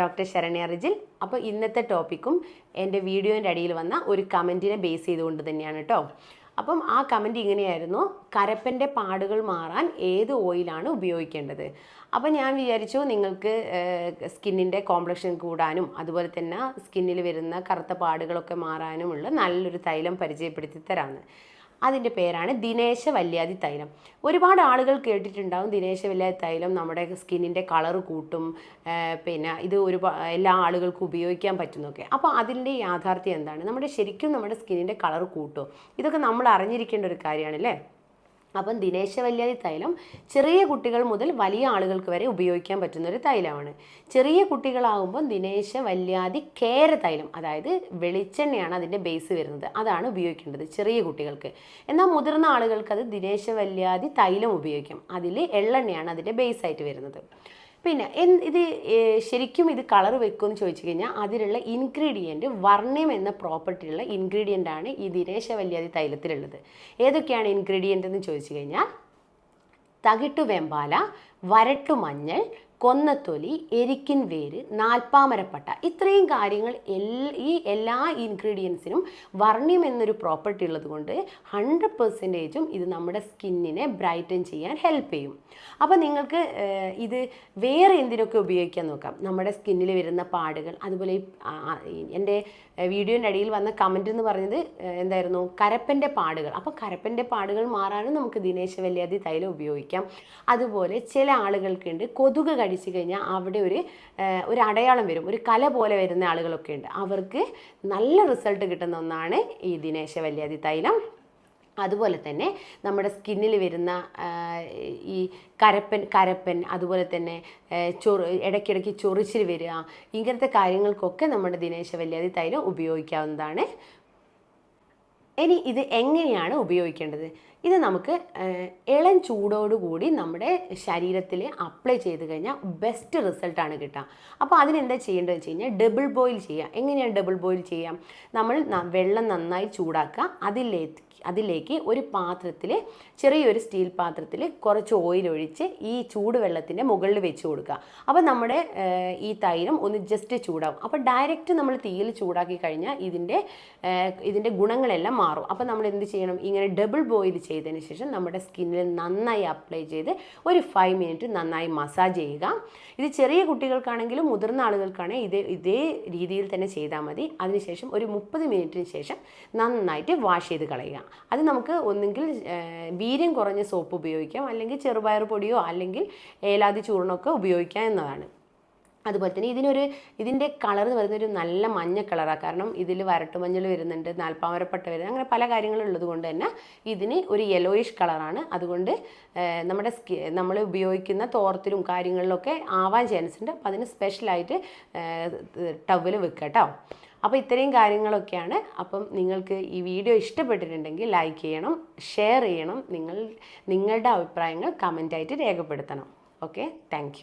Doctor Saranya Rijil. അപ്പോൾ ഇന്നത്തെ ടോപ്പിക്കും എന്റെ വീഡിയോന്റെ അടിയിൽ വന്ന ഒരു കമന്റിനെ ബേസ് ചെയ്തുകൊണ്ട് തന്നെയാണ് കേട്ടോ അപ്പം ആ കമന്റ് ഇങ്ങനെയായിരുന്നു. കരപ്പന്റെ പാടുകൾ മാറാൻ ഏത് ഓയിലാണ് ഉപയോഗിക്കേണ്ടത്? അപ്പം ഞാൻ വിചാരിച്ചു നിങ്ങൾക്ക് സ്കിന്നിന്റെ കോംപ്ലക്ഷൻ കൂടാനും അതുപോലെ തന്നെ സ്കിന്നിൽ വരുന്ന കറുത്ത പാടുകളൊക്കെ മാറാനുമുള്ള നല്ലൊരു തൈലം പരിചയപ്പെടുത്തി തരാമെന്ന് അതിന്റെ പേരാണ് ദിനേശ വല്യാതി തൈലം. ഒരുപാട് ആളുകൾ കേട്ടിട്ടുണ്ടാവും ദിനേശ വല്യാതി തൈലം നമ്മുടെ സ്കിന്നിന്റെ കളർ കൂട്ടും പിന്നെ ഇത് ഒരു എല്ലാ ആളുകൾക്കും ഉപയോഗിക്കാൻ പറ്റുന്നൊക്കെ അപ്പോൾ അതിന്റെ യാഥാർത്ഥ്യം എന്താണ്? നമ്മുടെ ശരിക്കും നമ്മുടെ സ്കിന്നിന്റെ കളർ കൂട്ടും. ഇതൊക്കെ നമ്മൾ അറിഞ്ഞിരിക്കേണ്ട ഒരു കാര്യമാണല്ലേ? അപ്പം ദിനേശവല്യാതി തൈലം ചെറിയ കുട്ടികൾ മുതൽ വലിയ ആളുകൾക്ക് വരെ ഉപയോഗിക്കാൻ പറ്റുന്ന ഒരു തൈലമാണ്. ചെറിയ കുട്ടികളാകുമ്പോൾ ദിനേശവല്യാതി കേര തൈലം അതായത് വെളിച്ചെണ്ണയാണ് അതിന്റെ ബേസ് വരുന്നത് അതാണ് ഉപയോഗിക്കേണ്ടത് ചെറിയ കുട്ടികൾക്ക്. എന്നാൽ മുതിർന്ന ആളുകൾക്ക് അത് ദിനേശ വല്യാതി തൈലം ഉപയോഗിക്കാം. അതിൽ എള്ളെണ്ണയാണ് അതിന്റെ ബേസ് ആയിട്ട് വരുന്നത്. പിന്നെ ഇത് ശരിക്കും ഇത് കളർ വെക്കുമെന്ന് ചോദിച്ചു കഴിഞ്ഞാൽ അതിലുള്ള ഇൻഗ്രീഡിയന്റ് വർണ്യം എന്ന പ്രോപ്പർട്ടിയുള്ള ഇൻഗ്രീഡിയന്റ് ആണ് ഈ ദിനേശവല്യാതി തൈലത്തിലുള്ളത്. ഏതൊക്കെയാണ് ഇൻഗ്രീഡിയന്റ് എന്ന് ചോദിച്ചു കഴിഞ്ഞാൽ തകിട്ടു വെമ്പാല വരട്ടു മഞ്ഞൾ കൊന്നത്തൊലി എരിക്കിൻ വേര് നാൽപ്പാമരപ്പട്ട. ഇത്രയും കാര്യങ്ങൾ ഈ എല്ലാ ഇൻഗ്രീഡിയൻസിനും വർണ്യം എന്നൊരു പ്രോപ്പർട്ടി ഉള്ളത് കൊണ്ട് ഹൺഡ്രഡ് പെർസെന്റേജും ഇത് നമ്മുടെ സ്കിന്നിനെ ബ്രൈറ്റൻ ചെയ്യാൻ ഹെൽപ്പ് ചെയ്യും. അപ്പോൾ നിങ്ങൾക്ക് ഇത് വേറെ എന്തിനൊക്കെ ഉപയോഗിക്കാൻ നോക്കാം? നമ്മുടെ സ്കിന്നിൽ വരുന്ന പാടുകൾ അതുപോലെ എന്റെ വീഡിയോന്റെ അടിയിൽ വന്ന കമന്റ് എന്ന് പറഞ്ഞത് എന്തായിരുന്നു? കരപ്പന്റെ പാടുകൾ. അപ്പോൾ കരപ്പന്റെ പാടുകൾ മാറാനും നമുക്ക് ദിനേശ വല്യാതി തൈലം ഉപയോഗിക്കാം. അതുപോലെ ചില ആളുകൾക്കുണ്ട്. കൊതുക് കടിച്ചു കഴിഞ്ഞാൽ അവിടെ ഒരു ഒരു അടയാളം വരും. ഒരു കല പോലെ വരുന്ന ആളുകളൊക്കെ ഉണ്ട്. അവർക്ക് നല്ല റിസൾട്ട് കിട്ടുന്ന ഒന്നാണ് ഈ ദിനേശ വല്യാതി തൈലം. അതുപോലെ തന്നെ നമ്മുടെ സ്കിന്നിൽ വരുന്ന ഈ കരപ്പൻ കരപ്പൻ അതുപോലെ തന്നെ ചൊറു ഇടയ്ക്കിടയ്ക്ക് ചൊറിച്ചിൽ വരിക ഇങ്ങനത്തെ കാര്യങ്ങൾക്കൊക്കെ നമ്മുടെ ദിനേശ വല്യാതി തൈലം ഉപയോഗിക്കാവുന്നതാണ്. ഇനി ഇത് എങ്ങനെയാണ് ഉപയോഗിക്കേണ്ടത്? ഇത് നമുക്ക് ഇളം ചൂടോടുകൂടി നമ്മുടെ ശരീരത്തിൽ അപ്ലൈ ചെയ്ത് കഴിഞ്ഞാൽ ബെസ്റ്റ് റിസൾട്ടാണ് കിട്ടുക. അപ്പോൾ അതിനെന്താ ചെയ്യേണ്ടത് വെച്ച് കഴിഞ്ഞാൽ ഡബിൾ ബോയിൽ ചെയ്യുക. എങ്ങനെയാണ് ഡബിൾ ബോയിൽ ചെയ്യാം? നമ്മൾ വെള്ളം നന്നായി ചൂടാക്കുക. അതിലേക്ക് അതിലേക്ക് ഒരു പാത്രത്തിൽ ചെറിയൊരു സ്റ്റീൽ പാത്രത്തിൽ കുറച്ച് ഓയിൽ ഒഴിച്ച് ഈ ചൂടുവെള്ളത്തിന്റെ മുകളിൽ വെച്ച് കൊടുക്കുക. അപ്പോൾ നമ്മുടെ ഈ തൈരം ഒന്ന് ജസ്റ്റ് ചൂടാവും. അപ്പോൾ ഡയറക്റ്റ് നമ്മൾ തീയിൽ ചൂടാക്കി കഴിഞ്ഞാൽ ഇതിന്റെ ഇതിന്റെ ഗുണങ്ങളെല്ലാം മാറും. അപ്പോൾ നമ്മൾ എന്ത് ചെയ്യണം? ഇങ്ങനെ ഡബിൾ ബോയിൽ ചെയ്തതിന് ശേഷം നമ്മുടെ സ്കിന്നിൽ നന്നായി അപ്ലൈ ചെയ്ത് ഒരു ഫൈവ് മിനിറ്റ് നന്നായി മസാജ് ചെയ്യുക. ഇത് ചെറിയ കുട്ടികൾക്കാണെങ്കിലും മുതിർന്ന ആളുകൾക്കാണെങ്കിൽ ഇതേ ഇതേ രീതിയിൽ തന്നെ ചെയ്താൽ മതി. അതിനുശേഷം ഒരു മുപ്പത് മിനിറ്റിന് ശേഷം നന്നായിട്ട് വാഷ് ചെയ്ത് കളയുക. അത് നമുക്ക് ഒന്നുകിൽ വീര്യം കുറഞ്ഞ സോപ്പ് ഉപയോഗിക്കാം. അല്ലെങ്കിൽ ചെറുപയർ പൊടിയോ അല്ലെങ്കിൽ ഏലാതി ചൂർണമൊക്കെ ഉപയോഗിക്കാം എന്നതാണ്. അതുപോലെ തന്നെ ഇതിനൊരു ഇതിന്റെ കളർ എന്ന് പറയുന്നത് ഒരു നല്ല മഞ്ഞ കളറാണ് കാരണം ഇതിൽ വരട്ടുമഞ്ഞൾ വരുന്നുണ്ട് നാൽപ്പാമരപ്പട്ട വരുന്നത് അങ്ങനെ പല കാര്യങ്ങളും ഉള്ളത് കൊണ്ട് തന്നെ ഇതിന് ഒരു യെല്ലോയിഷ് കളറാണ് അതുകൊണ്ട് നമ്മുടെ സ്കി നമ്മൾ ഉപയോഗിക്കുന്ന തോർത്തിലും കാര്യങ്ങളിലൊക്കെ ആവാൻ ചാൻസ് ഉണ്ട്. അപ്പോൾ അതിന് സ്പെഷ്യലായിട്ട് ടവൽ വെക്കുക കേട്ടോ. അപ്പോൾ ഇത്രയും കാര്യങ്ങളൊക്കെയാണ്. അപ്പം നിങ്ങൾക്ക് ഈ വീഡിയോ ഇഷ്ടപ്പെട്ടിട്ടുണ്ടെങ്കിൽ ലൈക്ക് ചെയ്യണം ഷെയർ ചെയ്യണം. നിങ്ങൾ നിങ്ങളുടെ അഭിപ്രായങ്ങൾ കമന്റായിട്ട് രേഖപ്പെടുത്തണം. Okay thank